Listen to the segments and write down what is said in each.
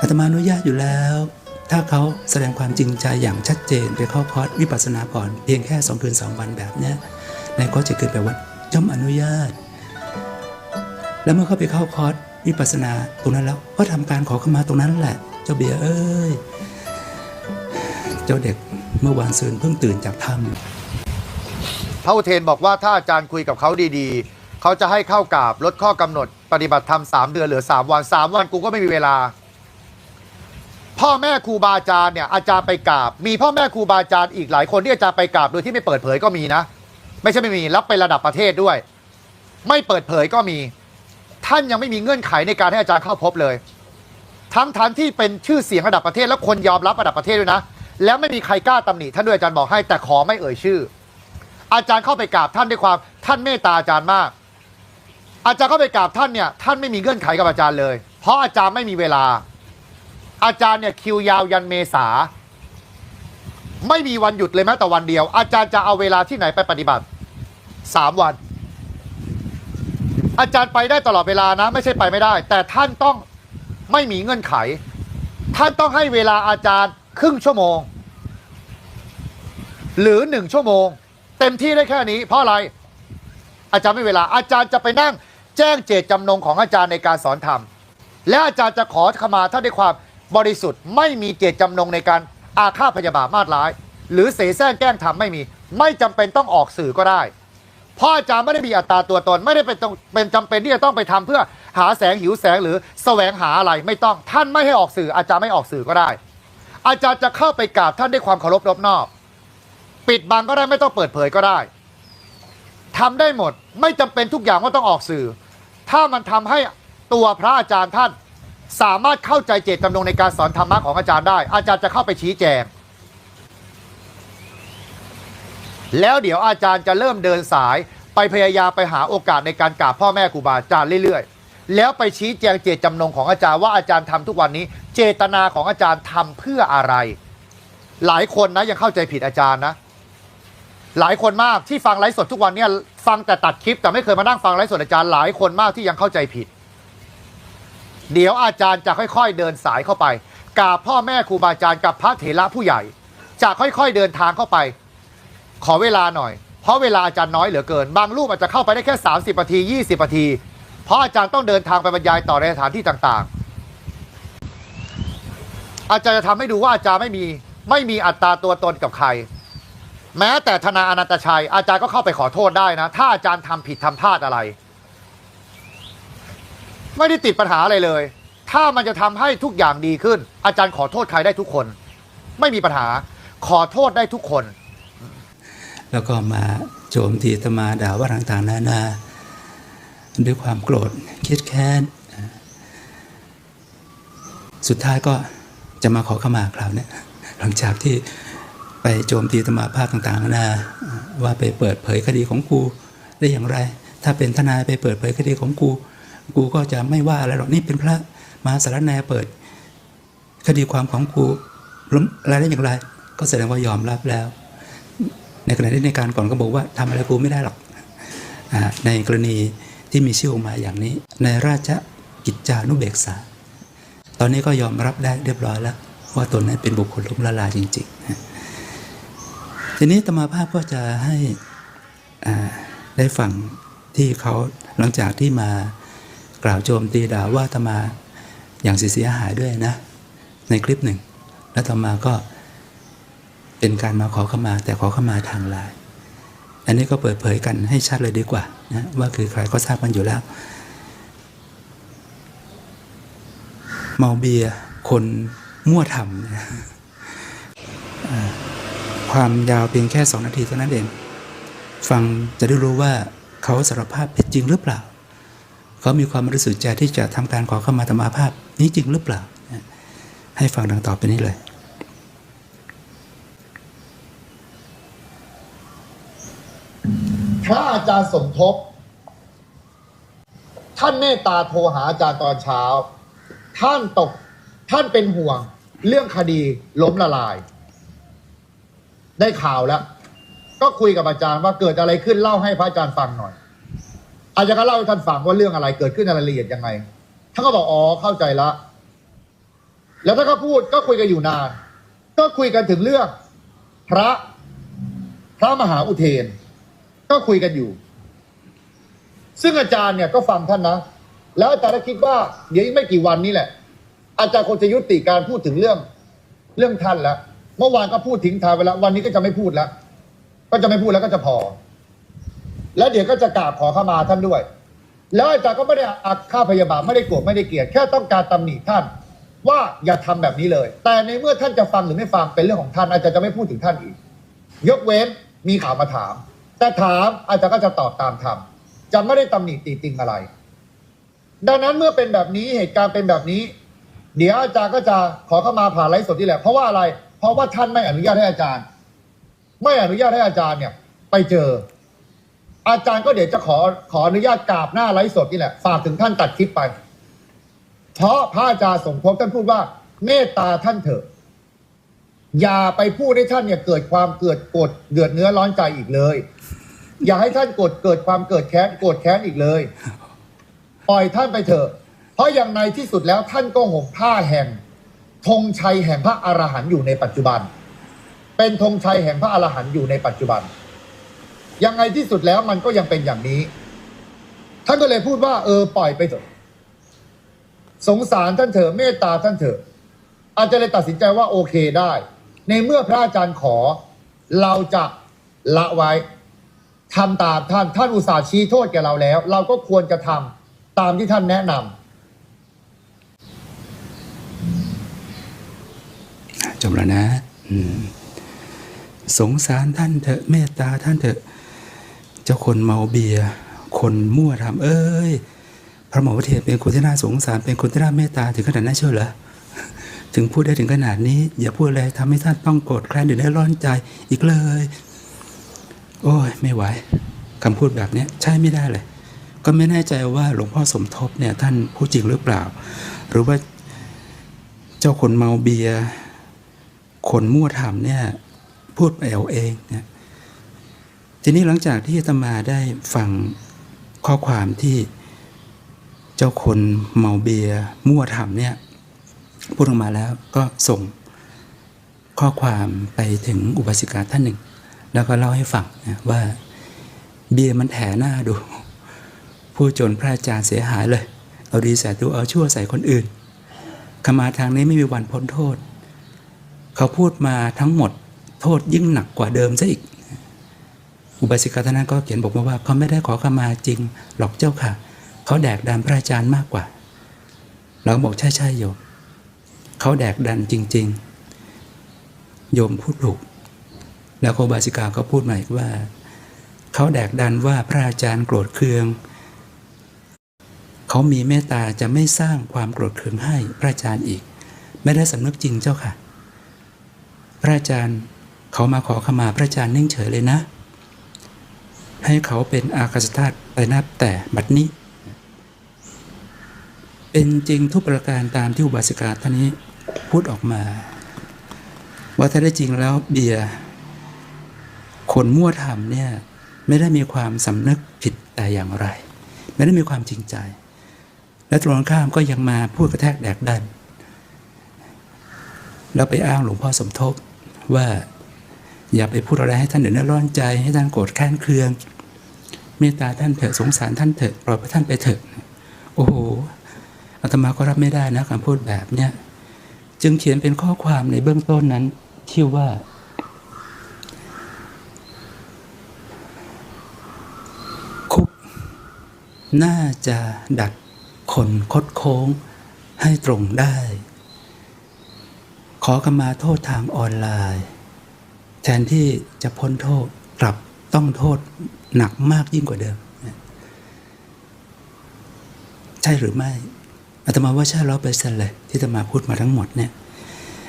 อาตมาอนุญาตอยู่แล้ว ถ้าเขาแสดงความจริงใจอย่างชัดเจนไปเข้าคอร์สวิปัสสนาก่อนเพียงแค่สองคืนสองวันแบบเนี้ยในคอร์สจะเกิดแบบว่าย่อมอนุญาต แล้วเมื่อเขาไปเข้าคอร์สวิปัสสนาตรงนั้นแล้วก็ทำการขอเข้ามาตรงนั้นแหละ เจ้าเบียเอ้ยเจ้าเด็กเมื่อวานซืนเพิ่งตื่นจากถ้ำพระอุเทนบอกว่าถ้าอาจารย์คุยกับเขาดีๆ เขาจะให้เข้ากราบลดข้อกำหนดปฏิบัติธรรมสามเดือนเหลือสามวันสามวันกูก็ไม่มีเวลา พ่อแม่ครูบาอาจารย์เนี่ยอาจารย์ไปกราบ มีพ่อแม่ครูบาอาจารย์อีกหลายคนที่อาจารย์ไปกราบโดยที่ไม่เปิดเผยก็มีนะ ไม่ใช่ไม่มีรับเป็นระดับประเทศด้วย ไม่เปิดเผยก็มี ท่านยังไม่มีเงื่อนไขในการให้อาจารย์เข้าพบเลย ทั้งทันที่เป็นชื่อเสียงระดับประเทศและคนยอมรับระดับประเทศด้วยนะ แล้วไม่มีใครกล้าตำหนิท่านด้วยอาจารย์บอกให้แต่ขอไม่เอ่ยชื่อ อาจารย์เข้าไปกราบท่านด้วยความท่านเมตตาอาจารย์มาก อาจารย์เข้าไปกราบท่านเนี่ยท่านไม่มีเงื่อนไขกับอาจารย์เลย เพราะอาจารย์ไม่มีเวลา อาจารย์เนี่ยคิวยาวยันเมษา ไม่มีวันหยุดเลยแม้แต่วันเดียว อาจารย์จะเอาเวลาที่ไหนไปปฏิบัติสามวัน อาจารย์ไปได้ตลอดเวลานะ ไม่ใช่ไปไม่ได้ แต่ท่านต้องไม่มีเงื่อนไข ท่านต้องให้เวลาอาจารย์ครึ่งชั่วโมง หรือหนึ่งชั่วโมง เต็มที่ได้แค่นี้ เพราะอะไร อาจารย์ไม่เวลา อาจารย์จะไปนั่ง แจ้งเจตจำนงของอาจารย์ในการสอนธรรมและอาจารย์จะขอขมาท่านด้วยความ บริสุทธิ์ไม่มีเจตจำนงในการอาฆาตพยาบาทมาดร้าย หรือเสแสร้งแกล้งทำไม่มี ไม่จำเป็นต้องออกสื่อก็ได้เพราะอาจารย์ไม่ได้มีอัตราตัวตน ไม่ได้เป็นต้องเป็นจำเป็นที่จะต้องไปทำเพื่อหาแสงหิวแสงหรือแสวงหาอะไรไม่ต้องท่านไม่ให้ออกสื่อ อาจารย์ไม่ออกสื่อก็ได้ อาจารย์จะเข้าไปกราบท่านด้วยความเคารพรอบนอบปิดบังก็ได้ไม่ต้องเปิดเผยก็ได้ทำได้หมดไม่จำเป็นทุกอย่างว่าต้องออกสื่อ ถ้ามันทำให้ตัวพระอาจารย์ท่าน สามารถเข้าใจเจตจำนงในการสอนธรรมะของอาจารย์ได้ อาจารย์จะเข้าไปชี้แจง แล้วเดี๋ยวอาจารย์จะเริ่มเดินสายไปพยายามไปหาโอกาสในการกราบพ่อแม่ครูบาอาจารย์เรื่อยๆ แล้วไปชี้แจงเจตจำนงของอาจารย์ว่าอาจารย์ทำทุกวันนี้ เจตนาของอาจารย์ทำเพื่ออะไร หลายคนนะยังเข้าใจผิดอาจารย์นะ หลายคนมากที่ฟังไลฟ์สดทุกวันเนี่ยฟังแต่ตัดคลิปแต่ไม่เคยมานั่งฟังไลฟ์สดอาจารย์หลายคนมากที่ยังเข้าใจผิด เดี๋ยวอาจารย์จะค่อยๆเดินสายเข้าไปกราบพ่อแม่ครูบาอาจารย์กับพระเถระผู้ใหญ่ จะค่อยๆเดินทางเข้าไป ขอเวลาหน่อย เพราะเวลาอาจารย์น้อยเหลือเกิน บางรูปอาจจะเข้าไปได้แค่ 30นาที20นาที เพราะอาจารย์ต้องเดินทางไปบรรยายต่อในสถานที่ต่างๆ อาจารย์จะทำให้ดูว่าอาจารย์ไม่มีไม่มีอัตราตัวตนกับใคร แม้แต่ธนาอนันตชัย อาจารย์ก็เข้าไปขอโทษได้นะ ถ้าอาจารย์ทำผิดทำพลาดอะไร ไม่ได้ติดปัญหาอะไรเลย ถ้ามันจะทำให้ทุกอย่างดีขึ้น อาจารย์ขอโทษใครได้ทุกคน ไม่มีปัญหาขอโทษได้ทุกคน แล้วก็มาโจมตีตมาด่าว่าต่างๆนานาด้วยความโกรธครียดแค้นสุดท้ายก็จะมาขอขมาคราวเนี้ยหลังจากที่ไปโจมตีอาตมาภาพต่างๆนานาว่าไปเปิดเผยคดีของกูได้อย่างไร ถ้าเป็นทนายไปเปิดเผยคดีของกู กูก็จะไม่ว่าอะไรหรอกนี่เป็นพระมาสารแนเปิด คดีความของกูล้มอะไรได้อย่างไร ก็แสดงว่ายอมรับแล้ว ในขณะที่ในการก่อนก็บอกว่าทำอะไรกูไม่ได้หรอกอในกรณีที่มีชื่อออกมาอย่างนี้ ในราชกิจจานุเบกษา ตอนนี้ก็ยอมรับได้เรียบร้อยแล้ว ว่าตนนั้นเป็นบุคคลล้มละลายจริงๆ ทีนี้ตมาภาพก็จะให้ได้ฟังที่เขาหลังจากที่มา กล่าวโจมตีด่าว่าตมาอย่างเสียหายด้วยนะ ในคลิปหนึ่ง แล้วต่อมาก็เป็นการมาขอขมา แต่ขอขมาทางไลน์อันนี้ก็เปิดเผยกันให้ชัดเลยดีกว่านะว่าคือใครก็ทราบกันอยู่แล้ว เมาเบียคนมั่วทำนะความยาวเพียงแค่สองนาทีเท่านั้นเอง ฟังจะได้รู้ว่าเขาสารภาพผิดจริงหรือเปล่า เขามีความบริสุทธิ์ใจที่จะทำการขอเข้ามาธรรมาภาพ นี้จริงหรือเปล่า ให้ฟังดังต่อไปนี้เลยพระอาจารย์สมทบ ท่านเมตตาโทรหาอาจารย์ตอนเช้า ท่านตกท่านเป็นห่วง เรื่องคดีล้มละลาย ได้ข่าวแล้ว ก็คุยกับอาจารย์ว่าเกิดอะไรขึ้นเล่าให้พระอาจารย์ฟังหน่อย อาจารย์ก็เล่าให้ท่านฟังว่าเรื่องอะไรเกิดขึ้นในรายละเอียดยังไงท่านก็บอกอ๋อเข้าใจละ แล้วถ้าเขาพูดก็คุยกันอยู่นาน ก็คุยกันถึงเรื่องพระพระมหาอุเทน ก็คุยกันอยู่ ซึ่งอาจารย์เนี่ยก็ฟังท่านนะ แล้วอาจารย์ก็คิดว่าเดี๋ยวอีกไม่กี่วันนี้แหละ อาจารย์คงจะยุติการพูดถึงเรื่องเรื่องท่านแล้วเมื่อวานก็พูดทิ้งท้ายไปแล้ววันนี้ก็จะไม่พูดแล้ว ก็จะไม่พูดแล้วก็จะพอ แล้วเดี๋ยวก็จะกราบขอเข้ามาท่านด้วย แล้วอาจารย์ก็ไม่ได้อาฆาตพยาบาทไม่ได้โกรธไม่ได้เกลียดแค่ต้องการตำหนิท่าน ว่าอย่าทำแบบนี้เลย แต่ในเมื่อท่านจะฟังหรือไม่ฟังเป็นเรื่องของท่านอาจารย์จะไม่พูดถึงท่านอีก ยกเว้นมีข่าวมาถาม แต่ถามอาจารย์ก็จะตอบตามธรรมจะไม่ได้ตำหนิตีติงอะไร ดังนั้นเมื่อเป็นแบบนี้เหตุการณ์เป็นแบบนี้ เดี๋ยวอาจารย์ก็จะขอเข้ามาผ่านไลฟ์สดนี่แหละเพราะว่าอะไร เพราะว่าท่านไม่อนุญาตให้อาจารย์ ไม่อนุญาตให้อาจารย์เนี่ย ไปเจอ อาจารย์ก็เดี๋ยวจะขอขออนุญาตกราบหน้าไลฟ์สดนี่แหละ ฝากถึงท่านตัดคลิปไป เพราะพระอาจารย์สมภพท่านพูดว่า เมตตาท่านเถอะ อย่าไปพูดให้ท่านเนี่ยเกิดความเกิดกรธเดือดเนื้อร้อนใจอีกเลย อย่าให้ท่านกรธเกิดความเกิดแค้นโกรธแค้นอีกเลย ปล่อยท่านไปเถอะ เพราะอย่างในที่สุดแล้วท่านก็ห่มผ้าแห่งธงชัยแห่งพระอรหันต์อยู่ในปัจจุบัน เป็นธงชัยแห่งพระอรหันต์อยู่ในปัจจุบัน ยังไงที่สุดแล้วมันก็ยังเป็นอย่างนี้ ท่านก็เลยพูดว่า เออ ปล่อยไปเถอะ สงสารท่านเถอะเมตตาท่านเถอะอาจจะเลยตัดสินใจว่าโอเคได้ ในเมื่อพระอาจารย์ขอ เราจะละไว้ทำตามท่านท่านอุตส่าห์ชี้โทษแก่เราแล้ว เราก็ควรจะทำตามที่ท่านแนะนำจบแล้วนะสงสารท่านเถอะเมตตาท่านเถอะ เจ้าคนเมาเบียร์คนมั่วทำเอ้ย พระหมอวเทศเป็นคนที่น่าสงสารเป็นคนที่น่าเมตตาถึงขนาดนั้นเชียวเหรอถึงพูดได้ถึงขนาดนี้ อย่าพูดอะไรทำให้ท่านต้องโกรธแค้นหรือได้ร้อนใจอีกเลย โอ้ยไม่ไหวคำพูดแบบนี้ใช่ไม่ได้เลย ก็ไม่แน่ใจว่าหลวงพ่อสมทบเนี่ยท่านพูดจริงหรือเปล่า หรือว่าเจ้าคนเมาเบียร์คนมั่วทำเนี่ยพูดไปเอาเองเนี่ย ทีนี้หลังจากที่ตมาได้ฟังข้อความที่เจ้าคนเมาเบียมั่วทำเนี่ยพูดออกมาแล้วก็ส่งข้อความไปถึงอุบาสิกาท่านหนึ่ง แล้วก็เล่าให้ฟังนะว่าเบียมันแถหน้าดู ผู้จนพระอาจารย์เสียหายเลย เอาดีใส่ตัวเอาชั่วใส่คนอื่นขมาทางนี้ไม่มีวันพ้นโทษ เขาพูดมาทั้งหมดโทษยิ่งหนักกว่าเดิมซะอีก อุบาสิกาท่านนั้นก็เขียนบอกมาว่าเขาไม่ได้ขอขมาจริง หรอกเจ้าค่ะ เขาแดกดันพระอาจารย์มากกว่า เราก็บอกใช่ใช่โยมเขาแดกดันจริง ๆ โยมพูดถูก แล้วโคบาสิกาก็พูดมาอีกว่า เขาแดกดันว่าพระอาจารย์โกรธเคือง เขามีเมตตาจะไม่สร้างความโกรธเคืองให้พระอาจารย์อีก ไม่ได้สำนึกจริงเจ้าค่ะ พระอาจารย์เขามาขอขมาพระอาจารย์นิ่งเฉยเลยนะ ให้เขาเป็นอากาศธาตุไปนับแต่บัดนี้ เป็นจริงทุกประการตามที่อุบาสิกาท่านนี้พูดออกมา ว่าถ้าได้จริงแล้วเบียร์คนมั่วทำเนี่ยไม่ได้มีความสำนึกผิดแต่อย่างไร ไม่ได้มีความจริงใจ และตรงข้ามก็ยังมาพูดกระแทกแดกดันแล้วไปอ้างหลวงพ่อสมทบว่า อย่าไปพูดอะไรให้ท่านเดือดร้อนใจ ให้ท่านโกรธแค้นเคือง เมตตาท่านเถอะสงสารท่านเถอะปล่อยพระท่านไปเถอะ โอ้โหอาตมาก็รับไม่ได้นะคำพูดแบบเนี้ยจึงเขียนเป็นข้อความในเบื้องต้นนั้นที่ว่า คุก น่าจะดัดคนคดโค้งให้ตรงได้ ขอกมาโทษทางออนไลน์ แทนที่จะพ้นโทษกลับต้องโทษหนักมากยิ่งกว่าเดิม ใช่หรือไม่อาตมาว่าใช่ร้อยเปอร์เซ็นต์เลยที่อาตมาพูดมาทั้งหมดเนี่ย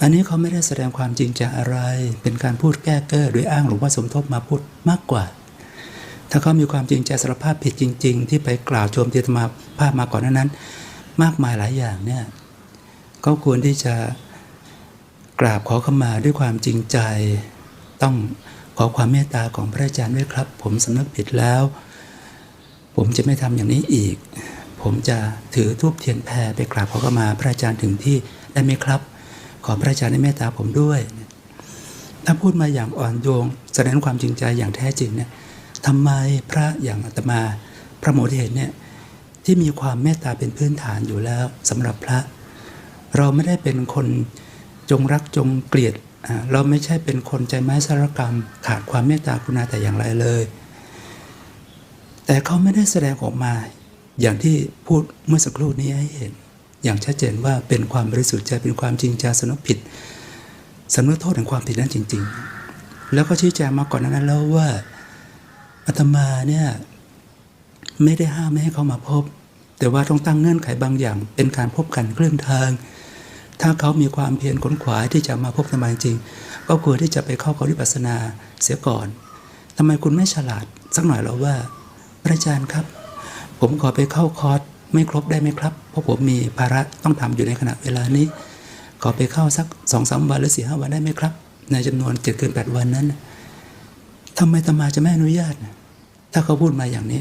อันนี้เขาไม่ได้แสดงความจริงใจอะไร เป็นการพูดแก้เก้อโดยอ้างหลวงพ่อสมทบมาพูดมากกว่า ถ้าเขามีความจริงใจสารภาพผิดจริง ๆ ที่ไปกล่าวโจมตีอาตมาภาพมาก่อนนานั้น มากมายหลายอย่างเนี่ยก็ควรที่จะกราบขอขมาด้วยความจริงใจ ต้องขอความเมตตาของพระอาจารย์ด้วยครับ ผมสำนึกผิดแล้ว ผมจะไม่ทำอย่างนี้อีก ผมจะถือทูบเทียนแพรไปกราบขอขมาพระอาจารย์ถึงที่ได้ไหมครับ ขอพระอาจารย์ได้เมตตาผมด้วยถ้าพูดมาอย่างอ่อนโยนแสดงความจริงใจอย่างแท้จริงเนี่ยทำไมพระอย่างอาตมาพระโมเดชเนี่ยที่มีความเมตตาเป็นพื้นฐานอยู่แล้วสำหรับพระ เราไม่ได้เป็นคนจงรักจงเกลียด เราไม่ใช่เป็นคนใจไม้สารกรรม ขาดความเมตตากรุณาแต่อย่างไรเลย แต่เขาไม่ได้แสดงออกมา อย่างที่พูดเมื่อสักครู่นี้ให้เห็น อย่างชัดเจนว่าเป็นความบริสุทธิ์ใจเป็นความจริงใจสนึกผิดสำนึกโทษแห่งความผิดนั้นจริง ๆ แล้วก็ชี้แจงมาก่อนนานั้นแล้วว่าอาตมาเนี่ยไม่ได้ห้ามไม่ให้เขามาพบ แต่ว่าต้องตั้งเงื่อนไขบางอย่าง เป็นการพบกันเครื่องทาง ถ้าเขามีความเพียรขนขวายที่จะมาพบธรรมจริง ก็ควรที่จะไปเข้าเขาวิปัสสนาเสียก่อนทำไมคุณไม่ฉลาดสักหน่อยแล้วว่าพระอาจารย์ครับ ผมขอไปเข้าคอร์สไม่ครบได้ไหมครับ เพราะผมมีภาระต้องทำอยู่ในขณะเวลานี้ ขอไปเข้าสักสองสามวันหรือสี่ห้าวันได้ไหมครับ ในจำนวนเจ็ดเกินแปดวันนั้นทำไมตมาจะไม่อนุญาต ถ้าเขาพูดมาอย่างนี้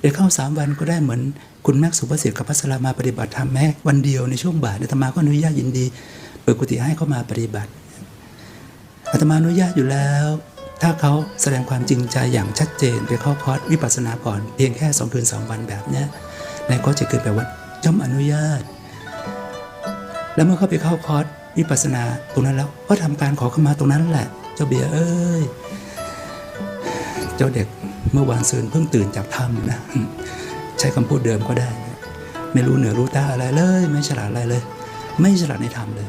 ไปเข้าสามวันก็ได้เหมือนคุณแม็กซ์สุภสิทธิ์กับพัสรามาปฏิบัติธรรมแม้วันเดียวในช่วงบ่ายอาตมาก็อนุญาตยินดีเปิดกุฏิให้เขามาปฏิบัติอาตมาอนุญาตอยู่แล้ว ถ้าเขาแสดงความจริงใจอย่างชัดเจนไปเข้าคอร์สวิปัสสนาก่อนเพียงแค่สองคืนสองวันแบบนี้ในคอร์สจะเกินไปวันย่อมอนุญาต แล้วเมื่อเขาไปเข้าคอร์สวิปัสสนาตรงนั้นแล้วก็ทำการขอเข้ามาตรงนั้นแหละ เจ้าเบียร์เอ้ย เจ้าเด็ก เมื่อวานซืนเพิ่งตื่นจากถ้ำนะใช้คำพูดเดิมก็ได้ ไม่รู้เหนือรู้ใต้อะไรเลย ไม่ฉลาดอะไรเลย ไม่ฉลาดในธรรมเลย